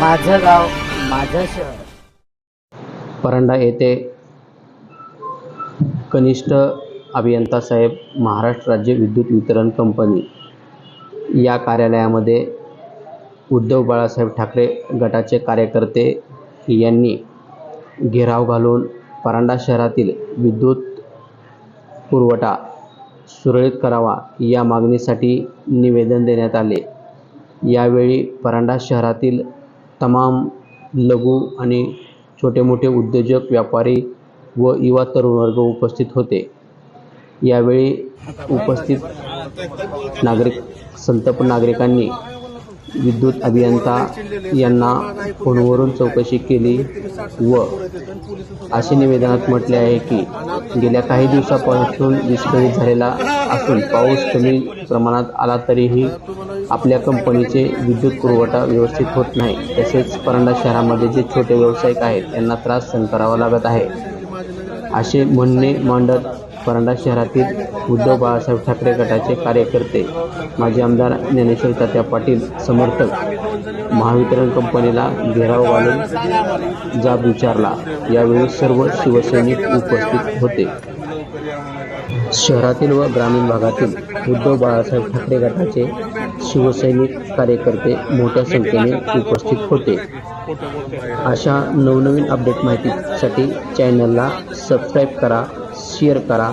माझं गाव माझं शहर. परांडा येथे कनिष्ठ अभियंता साहेब महाराष्ट्र राज्य विद्युत वितरण कंपनी या कार्यालयामध्ये उद्धव बाळासाहेब ठाकरे गटाचे कार्यकर्ते यांनी घेराव घालून परांडा शहरातील विद्युत पुरवठा सुरळीत करावा या मागणीसाठी निवेदन देण्यात आले. यावेळी परांडा शहरातील तमाम लघु आणि छोटे मोठे उद्योजक व्यापारी व युवा तरुण वर्ग उपस्थित होते. यावेळी उपस्थित नागरिक संतप नागरिकांनी विद्युत अभियंता यांना फोनवरून चौकशी केली व असे निवेदनात म्हटले आहे की गेल्या काही दिवसापासून विस्कळीत झालेला असून पाऊस कमी प्रमाणात आला तरीही आपल्या कंपनीचे विद्युत पुरवठा व्यवस्थित होत नाही. तसेच परांडा शहरामध्ये जे छोटे व्यावसायिक आहेत त्यांना त्रास सहन करावा लागत आहे. असे म्हणणे मांडत परांडा शहरातील उद्धव बाळासाहेब ठाकरे गटाचे कार्यकर्ते माजी आमदार ज्ञानेश्वर तात्या पाटील समर्थक महावितरण कंपनीला घेराव घालून जाब विचारला. यावेळी सर्व शिवसैनिक उपस्थित होते. शहरातील व ग्रामीण भागातील उद्धव बाळासाहेब ठाकरे गटाचे शिवसैनिक कार्यकर्ते मोठ्या संख्येने उपस्थित होते. अशा नवनवीन अपडेट माहितीसाठी चॅनलला सबस्क्राईब करा शेअर करा